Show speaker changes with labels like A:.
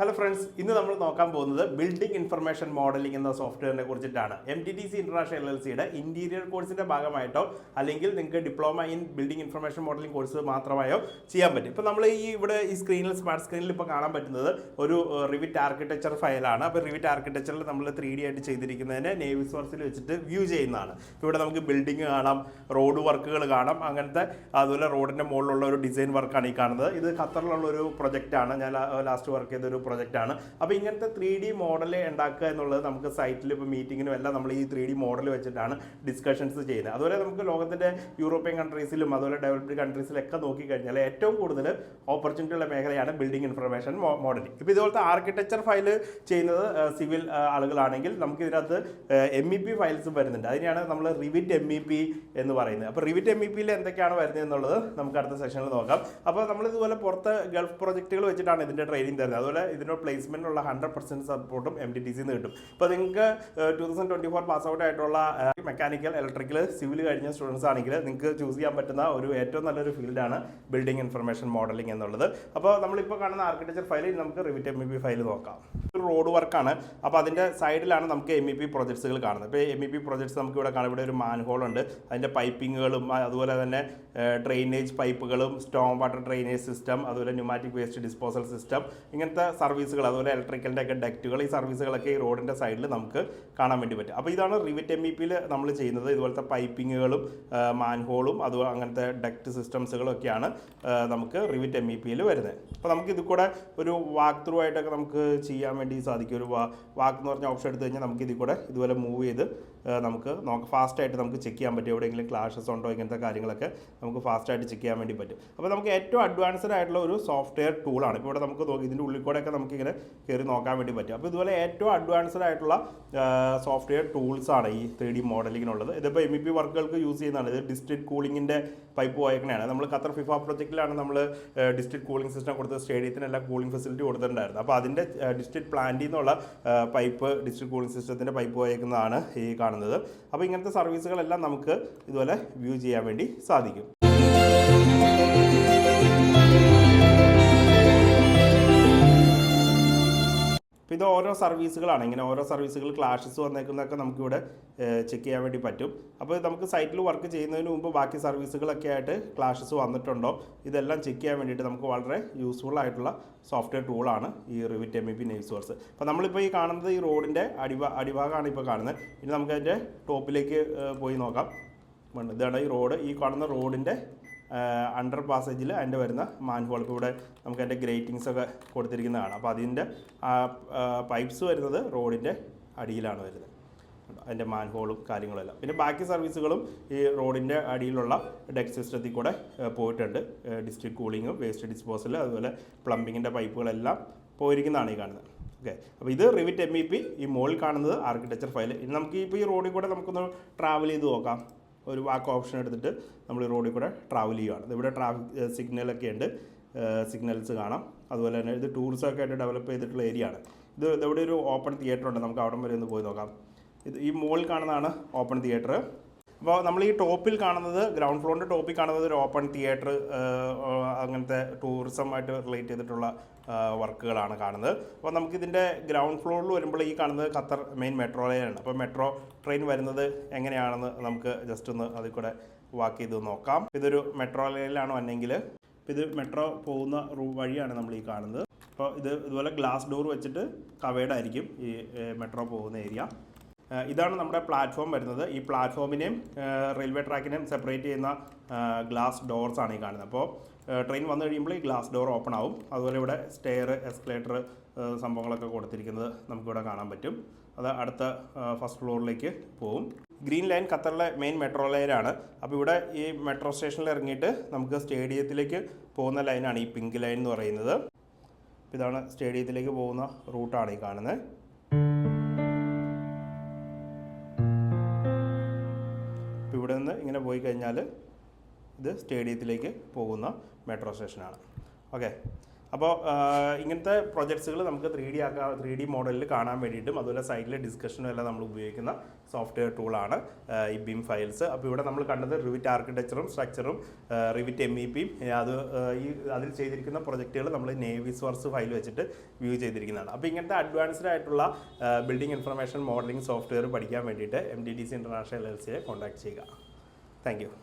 A: Hello friends ഇന്ന് നമ്മൾ നോക്കാൻ പോകുന്നത് ബിൽഡിംഗ് ഇൻഫർമേഷൻ മോഡലിംഗ് എന്ന സോഫ്റ്റ്വെയറിനെ കുറിച്ചിട്ടാണ്. M T T C international L L സിയുടെ ഇന്റീരിയർ കോഴ്സിന്റെ ഭാഗമായിട്ടോ അല്ലെങ്കിൽ നിങ്ങൾക്ക് diploma in building information modelling course മാത്രമായോ ചെയ്യാൻ പറ്റും. ഇപ്പോൾ നമ്മൾ ഈ ഇവിടെ ഈ സ്ക്രീനിൽ സ്മാർട്ട് സ്ക്രീനിൽ ഇപ്പോൾ കാണാൻ പറ്റുന്നത് ഒരു റിവിറ്റ് ആർക്കിടെക്ചർ ഫയലാണ് അപ്പോൾ റിവിറ്റ് ആർക്കിടെക്ചറിൽ നമ്മൾ ത്രീ ഡി ആയിട്ട് ചെയ്തിരിക്കുന്നതിനെ നേവി സോഴ്സിൽ വെച്ചിട്ട് വ്യൂ ചെയ്യുന്നതാണ്. ഇവിടെ നമുക്ക് ബിൽഡിംഗ് കാണാം റോഡ് വർക്കുകൾ കാണാം. അങ്ങനത്തെ അതുപോലെ റോഡിന്റെ മുകളിലുള്ള ഒരു ഡിസൈൻ വർക്കാണ് ഈ കാണുന്നത്. ഇത് ഖത്തറിലുള്ള ഒരു പ്രൊജക്റ്റാണ് ഞാൻ ലാസ്റ്റ് വർക്ക് ചെയ്ത ഒരു പ്രൊജക്റ്റാണ് അപ്പോൾ ഇങ്ങനത്തെ ത്രീ ഡി മോഡൽ ഉണ്ടാക്കുക എന്നുള്ളത് നമുക്ക് സൈറ്റിൽ ഇപ്പോൾ മീറ്റിങ്ങിനും എല്ലാം നമ്മൾ ഈ ത്രീ ഡി മോഡൽ വെച്ചിട്ടാണ് ഡിസ്കഷൻസ് ചെയ്യുന്നത്. അതുപോലെ നമുക്ക് ലോകത്തിന്റെ യൂറോപ്യൻ കൺട്രീസിലും അതുപോലെ ഡെവലപ്ഡ് കൺട്രീസിലൊക്കെ നോക്കിക്കഴിഞ്ഞാൽ ഏറ്റവും കൂടുതൽ ഓപ്പർച്യൂണിറ്റി ഉള്ള മേഖലയാണ് ബിൽഡിംഗ് ഇൻഫർമേഷൻ മോഡലിംഗ് ഇപ്പോൾ ഇതുപോലത്തെ ആർക്കിടെക്ചർ ഫയൽ ചെയ്യുന്നത് സിവിൽ ആളുകളാണെങ്കിൽ നമുക്ക് ഇതിനകത്ത് എം ഇ പി ഫയൽസും വരുന്നുണ്ട്. അതിനെയാണ് നമ്മൾ റിവിറ്റ് എം ഇ പി എന്ന് പറയുന്നത്. അപ്പോൾ റിവിറ്റ് എം ഇ പിയിൽ എന്തൊക്കെയാണ് വരുന്നത് എന്നുള്ളത് നമുക്ക് അടുത്ത സെഷനിൽ നോക്കാം. അപ്പോൾ നമ്മൾ ഇതുപോലെ പുറത്ത് ഗൾഫ് പ്രൊജക്റ്റുകൾ വെച്ചിട്ടാണ് ഇതിന്റെ ട്രെയിനിങ് തരുന്നത്. അതുപോലെ ഇതിന്റെ പ്ലേസ്മെന്റിനുള്ള ഹൺഡ്രഡ് പെർസെന്റ് സപ്പോർട്ടും എം ടി ടി സിന്ന് കിട്ടും. ഇപ്പോൾ നിങ്ങൾക്ക് two thousand twenty four pass out ആയിട്ടുള്ള മെക്കാനിക്കൽ ഇലക്ട്രിക്കൽ സിവിൽ കഴിഞ്ഞ സ്റ്റുഡൻസ് ആണെങ്കിൽ നിങ്ങൾക്ക് ചൂസ് ചെയ്യാൻ പറ്റുന്ന ഒരു ഏറ്റവും നല്ലൊരു ഫീൽഡാണ് ബിൽഡിംഗ് ഇൻഫർമേഷൻ മോഡലിംഗ് എന്നുള്ളത്. അപ്പോൾ നമ്മളിപ്പോൾ കാണുന്ന ആർക്കിടെക്ചർ ഫയലിൽ നമുക്ക് Revit M E P file നോക്കാം. ഒരു റോഡ് വർക്കാണ് അപ്പോൾ അതിന്റെ സൈഡിലാണ് നമുക്ക് എം ഇ പി പ്രൊജക്ട്സുകൾ കാണുന്നത്. ഇപ്പോൾ എം ഇ പി പ്രൊജക്ട്സ് നമുക്ക് ഇവിടെ കാണാം. ഇവിടെ ഒരു മാൻഹോൾ ഉണ്ട്. അതിന്റെ പൈപ്പിങ്ങുകളും അതുപോലെ തന്നെ ഡ്രെയിനേജ് പൈപ്പുകളും സ്റ്റോം വാട്ടർ ഡ്രെയിനേജ് സിസ്റ്റം അതുപോലെ ന്യൂമാറ്റിക് വേസ്റ്റ് ഡിസ്പോസൽ സിസ്റ്റം ഇങ്ങനത്തെ സർവീസുകൾ അതുപോലെ ഇലക്ട്രിക്കലിന്റെ ഒക്കെ ഡക്റ്റുകൾ ഈ സർവീസുകളൊക്കെ ഈ റോഡിന്റെ സൈഡിൽ നമുക്ക് കാണാൻ വേണ്ടി പറ്റും. അപ്പോൾ ഇതാണ് റിവിറ്റ് എം ഇ പിയിൽ നമ്മൾ ചെയ്യുന്നത്. ഇതുപോലത്തെ പൈപ്പിങ്ങുകളും മാൻഹോളും അതുപോലെ അങ്ങനത്തെ ഡക്റ്റ് സിസ്റ്റംസുകളും ഒക്കെയാണ് നമുക്ക് റിവിറ്റ് എം ഇ പിയിൽ വരുന്നത്. അപ്പോൾ നമുക്ക് ഇത് കൂടെ ഒരു വാക്ക് ത്രൂ ആയിട്ടൊക്കെ നമുക്ക് ചെയ്യാൻ വേണ്ടി സാധിക്കും. ഒരു വാക്ക് എന്ന് പറഞ്ഞ ഓപ്ഷൻ എടുത്തു കഴിഞ്ഞാൽ നമുക്ക് ഇതിൽ കൂടെ ഇതുപോലെ മൂവ് ചെയ്ത് നമുക്ക് നോക്ക്. ഫാസ്റ്റായിട്ട് നമുക്ക് ചെക്ക് ചെയ്യാൻ പറ്റും. എവിടെയെങ്കിലും ക്ലാഷസ് ഉണ്ടോ? ഇങ്ങനത്തെ കാര്യങ്ങളൊക്കെ നമുക്ക് ഫാസ്റ്റായിട്ട് ചെക്ക് ചെയ്യാൻ വേണ്ടി പറ്റും. അപ്പോൾ നമുക്ക് ഏറ്റവും അഡ്വാൻസ്ഡ് ആയിട്ടുള്ള ഒരു സോഫ്റ്റ്വെയർ ടൂളാണ് ഇപ്പോൾ ഇവിടെ നമുക്ക് നോക്കി ഇതിന്റെ ഉള്ളിൽ കൂടെയൊക്കെ നമുക്ക് ഇങ്ങനെ കയറി നോക്കാൻ വേണ്ടി പറ്റും. അപ്പോൾ ഇതുപോലെ ഏറ്റവും അഡ്വാൻസ്ഡ് ആയിട്ടുള്ള സോഫ്റ്റ്വെയർ ടൂൾസ് ആണ് ഈ ത്രീ ഡി മോഡലിങ്ങിനുള്ളത് ഇതിപ്പോൾ എം ഇ പി വർക്കുകൾക്ക് യൂസ് ചെയ്യുന്നതാണ്. ഇത് ഡിസ്ട്രിക്ട് കൂളിങ്ങിന്റെ പൈപ്പ് പോയേക്കണയാണ്. നമ്മൾ ഖത്തർ ഫിഫ പ്രൊജക്റ്റിലാണ് നമ്മൾ ഡിസ്ട്രിക്ട് കൂളിംഗ് സിസ്റ്റം കൊടുത്ത് സ്റ്റേഡിയത്തിനെല്ലാം കൂളിംഗ് ഫെസിലിറ്റി കൊടുത്തിട്ടുണ്ടായിരുന്നു. അപ്പോൾ അതിന്റെ ഡിസ്ട്രിക്ട് പ്ലാന്റിൽ നിന്നുള്ള പൈപ്പ് ഡിസ്ട്രിക്ട് കൂളിംഗ് സിസ്റ്റത്തിന്റെ പൈപ്പ് പോയേക്കുന്നതാണ് ഈ കാണുന്നത്. അപ്പോൾ ഇങ്ങനത്തെ സർവീസുകളെല്ലാം നമുക്ക് ഇതുപോലെ വ്യൂ ചെയ്യാൻ വേണ്ടി സാധിക്കും. അപ്പോൾ ഇത് ഓരോ സർവീസുകളാണ്. ഇങ്ങനെ ഓരോ സർവീസുകൾ ക്ലാഷസ് വന്നേക്കുന്നതൊക്കെ നമുക്കിവിടെ ചെക്ക് ചെയ്യാൻ വേണ്ടി പറ്റും. അപ്പോൾ നമുക്ക് സൈറ്റിൽ വർക്ക് ചെയ്യുന്നതിന് മുമ്പ് ബാക്കി സർവീസുകളൊക്കെ ആയിട്ട് ക്ലാഷസ് വന്നിട്ടുണ്ടോ? ഇതെല്ലാം ചെക്ക് ചെയ്യാൻ വേണ്ടിയിട്ട് നമുക്ക് വളരെ യൂസ്ഫുൾ ആയിട്ടുള്ള സോഫ്റ്റ്വെയർ ടൂളാണ് ഈ Revit M E P Navisworks അപ്പോൾ നമ്മളിപ്പോൾ ഈ കാണുന്നത് ഈ റോഡിന്റെ അടിഭാ അടിഭാഗമാണ് ഇപ്പോൾ കാണുന്നത്. ഇനി നമുക്ക് അതിന്റെ ടോപ്പിലേക്ക് പോയി നോക്കാം. ഇതാണ് ഈ റോഡ്. ഈ കാണുന്ന റോഡിന്റെ അണ്ടർ പാസേജിൽ അതിന്റെ വരുന്ന മാൻഹോൾ ഇപ്പോൾ ഇവിടെ നമുക്ക് അതിന്റെ ഗ്രേറ്റിങ്സ് ഒക്കെ കൊടുത്തിരിക്കുന്നതാണ്. അപ്പോൾ അതിന്റെ പൈപ്പ്സ് വരുന്നത് റോഡിന്റെ അടിയിലാണ് വരുന്നത്? അതിന്റെ മാൻഹോളും കാര്യങ്ങളെല്ലാം പിന്നെ ബാക്കി സർവീസുകളും ഈ റോഡിന്റെ അടിയിലുള്ള ഡെക് സിസ്റ്റത്തിൽ കൂടെ പോയിട്ടുണ്ട്. ഡിസ്ട്രിക്ട് കൂളിങ്ങും വേസ്റ്റ് ഡിസ്പോസൽ അതുപോലെ പ്ലംബിങ്ങിന്റെ പൈപ്പുകളെല്ലാം പോയിരിക്കുന്നതാണ് ഈ കാണുന്നത്. ഓക്കെ അപ്പോൾ ഇത് റിവിറ്റ് എം ഇ പി ഈ മോളിൽ കാണുന്നത് ആർക്കിടെക്ചർ ഫയൽ ഇനി നമുക്ക് ഇപ്പോൾ ഈ റോഡിൽ കൂടെ നമുക്കൊന്ന് ട്രാവൽ ചെയ്ത് നോക്കാം. ഒരു വാക്ക് ഓപ്ഷൻ എടുത്തിട്ട് നമ്മൾ ഈ റോഡിൽ കൂടെ ട്രാവൽ ചെയ്യുകയാണ് ഇവിടെ ട്രാഫിക് സിഗ്നലൊക്കെ ഉണ്ട്. സിഗ്നൽസ് കാണാം. അതുപോലെ തന്നെ ഇത് ടൂറിസമൊക്കെ ആയിട്ട് ഡെവലപ്പ് ചെയ്തിട്ടുള്ള ഏരിയ ആണ്. ഇത് ഇവിടെ ഒരു ഓപ്പൺ തിയേറ്റർ ഉണ്ട്. നമുക്ക് അവിടം വരെ ഒന്ന് പോയി നോക്കാം. ഇത് ഈ മോളിൽ കാണുന്നതാണ് ഓപ്പൺ തിയേറ്റർ അപ്പോൾ നമ്മൾ ഈ ടോപ്പിൽ കാണുന്നത് ഗ്രൗണ്ട് ഫ്ലോറിന്റെ ടോപ്പിൽ കാണുന്നത് ഒരു ഓപ്പൺ തിയേറ്റർ അങ്ങനത്തെ ടൂറിസമായിട്ട് റിലേറ്റ് ചെയ്തിട്ടുള്ള വർക്കുകളാണ് കാണുന്നത്. അപ്പോൾ നമുക്കിതിന്റെ ഗ്രൗണ്ട് ഫ്ലോറിൽ വരുമ്പോൾ ഈ കാണുന്നത് ഖത്തർ മെയിൻ മെട്രോ ലൈനാണ് അപ്പോൾ മെട്രോ ട്രെയിൻ വരുന്നത് എങ്ങനെയാണെന്ന് നമുക്ക് ജസ്റ്റ് ഒന്ന് അതിൽ കൂടെ വാക്ക് ചെയ്ത് നോക്കാം. ഇതൊരു മെട്രോ ലൈനിലാണ് വന്നെങ്കിൽ ഇത് മെട്രോ പോകുന്ന വഴിയാണ് നമ്മൾ ഈ കാണുന്നത്. അപ്പോൾ ഇത് ഇതുപോലെ ഗ്ലാസ് ഡോർ വെച്ചിട്ട് കവേഡ് ആയിരിക്കും ഈ മെട്രോ പോകുന്ന ഏരിയ ഇതാണ് നമ്മുടെ പ്ലാറ്റ്ഫോം വരുന്നത്. ഈ പ്ലാറ്റ്ഫോമിനെയും റെയിൽവേ ട്രാക്കിനെയും സെപ്പറേറ്റ് ചെയ്യുന്ന ഗ്ലാസ് ഡോർസ് ആണ് ഈ കാണുന്നത്. അപ്പോൾ ട്രെയിൻ വന്നു കഴിയുമ്പോൾ ഈ ഗ്ലാസ് ഡോർ ഓപ്പൺ ആവും. അതുപോലെ ഇവിടെ സ്റ്റെയർ എസ്കലേറ്റർ സംഭവങ്ങളൊക്കെ കൊടുത്തിരിക്കുന്നത് നമുക്കിവിടെ കാണാൻ പറ്റും. അത് അടുത്ത ഫസ്റ്റ് ഫ്ലോറിലേക്ക് പോവും. ഗ്രീൻ ലൈൻ ഖത്തറിലെ മെയിൻ മെട്രോ ലൈനാണ് അപ്പോൾ ഇവിടെ ഈ മെട്രോ സ്റ്റേഷനിൽ ഇറങ്ങിയിട്ട് നമുക്ക് സ്റ്റേഡിയത്തിലേക്ക് പോകുന്ന ലൈനാണ് ഈ പിങ്ക് ലൈൻ എന്ന് പറയുന്നത്. ഇതാണ് സ്റ്റേഡിയത്തിലേക്ക് പോകുന്ന റൂട്ടാണ് ഈ കാണുന്നത്. പോയി കഴിഞ്ഞാൽ ഇത് സ്റ്റേഡിയത്തിലേക്ക് പോകുന്ന മെട്രോ സ്റ്റേഷനാണ്. ഓക്കെ. അപ്പോൾ ഇങ്ങനത്തെ പ്രൊജക്ട്സുകൾ നമുക്ക് ത്രീ ഡി ആക്കാ ത്രീ ഡി മോഡലിൽ കാണാൻ വേണ്ടിയിട്ടും അതുപോലെ സൈറ്റിലെ ഡിസ്കഷനും എല്ലാം നമ്മൾ ഉപയോഗിക്കുന്ന സോഫ്റ്റ്വെയർ ടൂളാണ് ഈ ബിം ഫയൽസ്. അപ്പോൾ ഇവിടെ നമ്മൾ കണ്ടത് റിവിറ്റ് ആർക്കിടെക്ചറും സ്ട്രക്ചറും റിവിറ്റ് എം ഇ പിയും അത് ഈ അതിൽ ചെയ്തിരിക്കുന്ന പ്രൊജക്റ്റുകൾ നമ്മൾ നേവിസ് വർക്സ് ഫയൽ വെച്ചിട്ട് വ്യൂ ചെയ്തിരിക്കുന്നതാണ്. അപ്പോൾ ഇങ്ങനത്തെ അഡ്വാൻസ്ഡ് ആയിട്ടുള്ള ബിൽഡിംഗ് ഇൻഫർമേഷൻ മോഡലിംഗ് സോഫ്റ്റ്വെയർ പഠിക്കാൻ വേണ്ടിയിട്ട് M D D C international L സിയെ കോൺടാക്ട് ചെയ്യുക. Thank you.